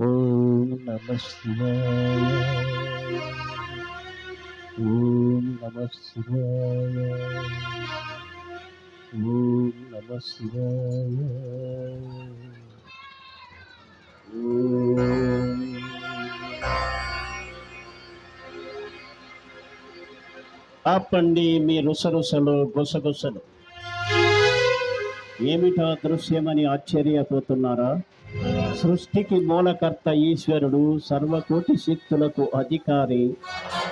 ఓం నమ శివాయ. ఓం నమ శివాయ. ఓం నమ శివాయ. ఓం. ఆపండి మీ రుసరుసలు గుసగుసలు. ఏమిటా దృశ్యమని ఆశ్చర్యపోతున్నారా? సృష్టికి మూలకర్త ఈశ్వరుడు సర్వకోటి శక్తులకు అధికారి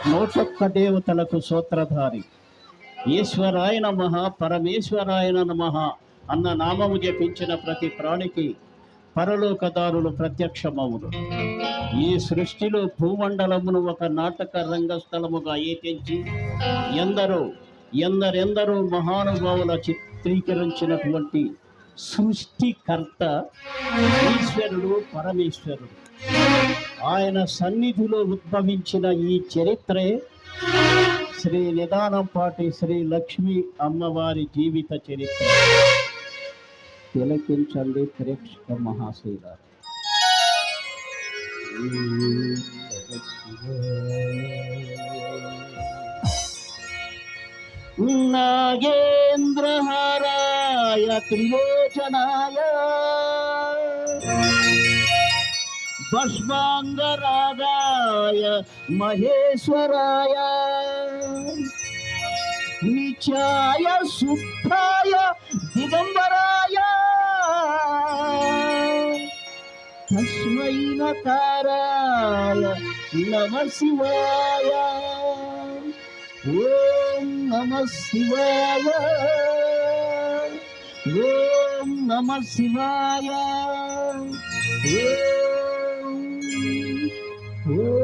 నూటొక్క దేవతలకు సూత్రధారి. ఈశ్వరాయ నమ పరమేశ్వరాయన నమ అన్న నామము జపించిన ప్రతి ప్రాణికి పరలోకదారులు ప్రత్యక్షమవును ఈ సృష్టిలో భూమండలమును ఒక నాటక రంగస్థలముగా ఏకించి ఎందరో ఎందరెందరో మహానుభావుల చిత్రీకరించినటువంటి సృష్టికర్త ఈశ్వరుడు పరమేశ్వరుడు. ఆయన సన్నిధిలో ఉద్భవించిన ఈ చరిత్రే శ్రీ నిదానంపాటి శ్రీ లక్ష్మి అమ్మవారి జీవిత చరిత్ర. తిలకించండి ప్రేక్షక మహాశైలారు నాగేంద్రహారాయ త్రిలోచనాయ భస్మాంగరాగాయ మహేశ్వరాయ. నిచాయ శుద్ధాయ దిగంబరాయ. తస్మై నకారాయ నమ శివాయ. ఓం నమ శివాయ. ఓం నమ శివాయ. ఓ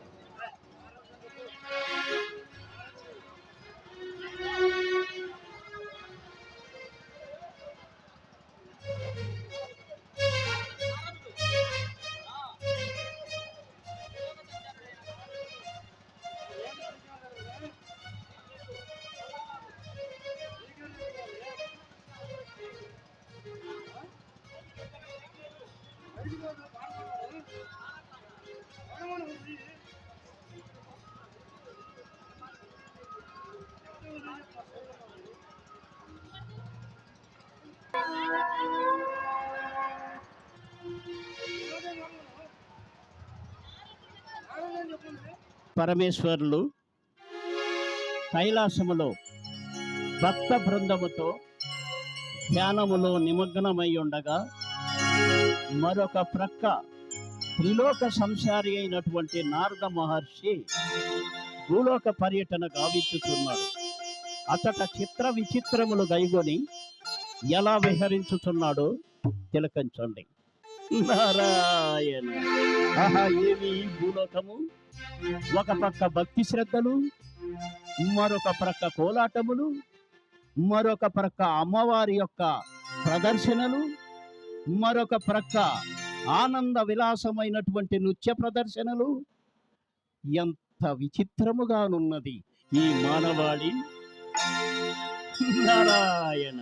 పరమేశ్వరులు కైలాసములో భక్త బృందముతో ధ్యానములో నిమగ్నమై ఉండగా మరొక ప్రక్క త్రిలోక సంసారి అయినటువంటి నారద మహర్షి భూలోక పర్యటన గావించుతున్నాడు అతట చిత్ర విచిత్రములు గైగొని ఎలా విహరించుతున్నాడో తిలకించండి. నారాయణ. ఆహా ఏమి ఈ భూలోకము? ఒక పక్క భక్తి శ్రద్ధలు మరొక ప్రక్క కోలాటములు మరొక ప్రక్క అమ్మవారి యొక్క ప్రదర్శనలు మరొక ప్రక్క ఆనంద విలాసమైనటువంటి నృత్య ప్రదర్శనలు. ఎంత విచిత్రముగానున్నది ఈ మానవాళి. నారాయణ.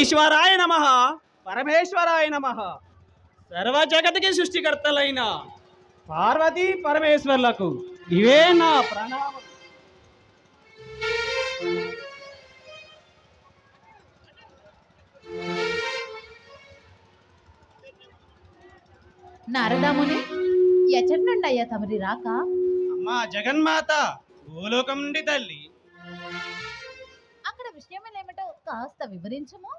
ఈశ్వరాయ నమ. పరమేశ్వరాయ నమ. సర్వ జగతికి సృష్టికర్తలైన పార్వతీ పరమేశ్వర్లకు ఇవే నా ప్రణామం. నారదాముని ఎచ్చటి నుండి అయ్యా తమరి రాక? అమ్మా జగన్మాత భూలోకం నుండి తల్లి. అక్కడ విషయమేమిటో కాస్త వివరించము?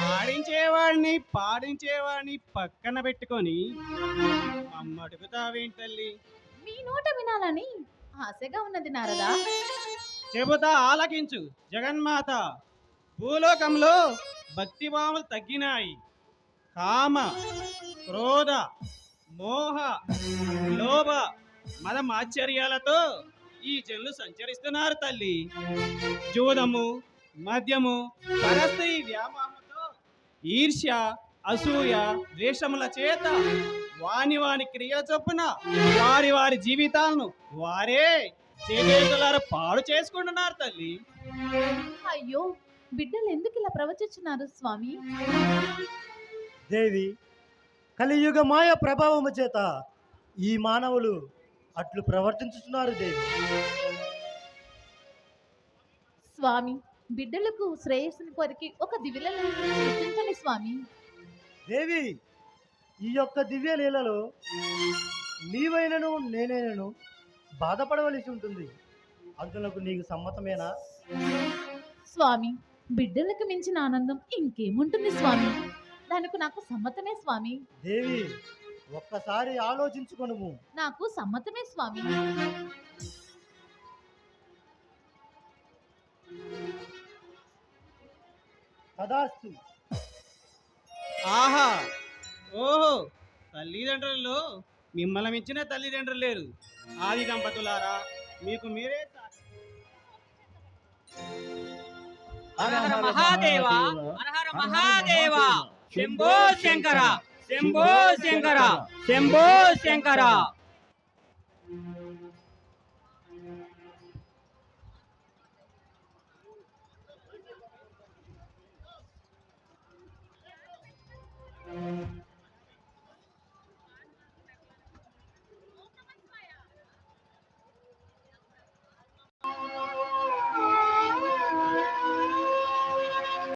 పాడించేవాడిని పాడించేవాడిని పక్కన పెట్టుకొని అమ్మ అడుగుతావేంటి తల్లి? మీ నోట వినాలని ఆశగా ఉన్నది నారదా. చెబుతా ఆలకించు జగన్మాత. భూలోకంలో భక్తిభావములు తగ్గినాయి. కామ క్రోధ మోహ లోభ మద మాశ్చర్యాలతో ఈ జనులు సంచరిస్తున్నారు తల్లి. జూదము మద్యము పరస్త్రీ వ్యామోహంతో ఈర్ష్య అసూయ ద్వేషముల చేత వాని వాని క్రియల చొప్పున వారి వారి జీవితాలను వారే చేతులారా పాడు చేసుకుంటున్నారు తల్లి. అయ్యో బిడ్డలు ఎందుకు ఇలా ప్రవచిస్తున్నారు స్వామి? దేవి కలియుగ మాయ ప్రభావము చేత ఈ మానవులు అట్లు ప్రవర్తించుతున్నారు దేవి. స్వామి బిడ్డలకు శ్రేయస్సుని కొరికి ఒక సృష్టించండి స్వామి. దేవి ఈ యొక్క దివ్య లీలలో నీవైనను నేనైనను బాధపడవలసి ఉంటుంది. అందులకు నీకు సమ్మతమేనా? స్వామి బిడ్డలకు మించిన ఆనందం ఇంకేముంటుంది స్వామి? దానికి నాకు సమ్మతమే స్వామి. దేవి ఒక్కసారి ఆలోచించుకొనుము. నాకు సమ్మతమే స్వామి. తదాస్తు. ఆహా! ఓహో! తల్లిదండ్రులలో మిమ్మల్ని మించిన తల్లిదండ్రులు లేరు. ఆది దంపతులారా మీకు మీరే మహాదేవ మహాదేవ. శంభో శంకర శంభో శంకర. శంభో శంకర.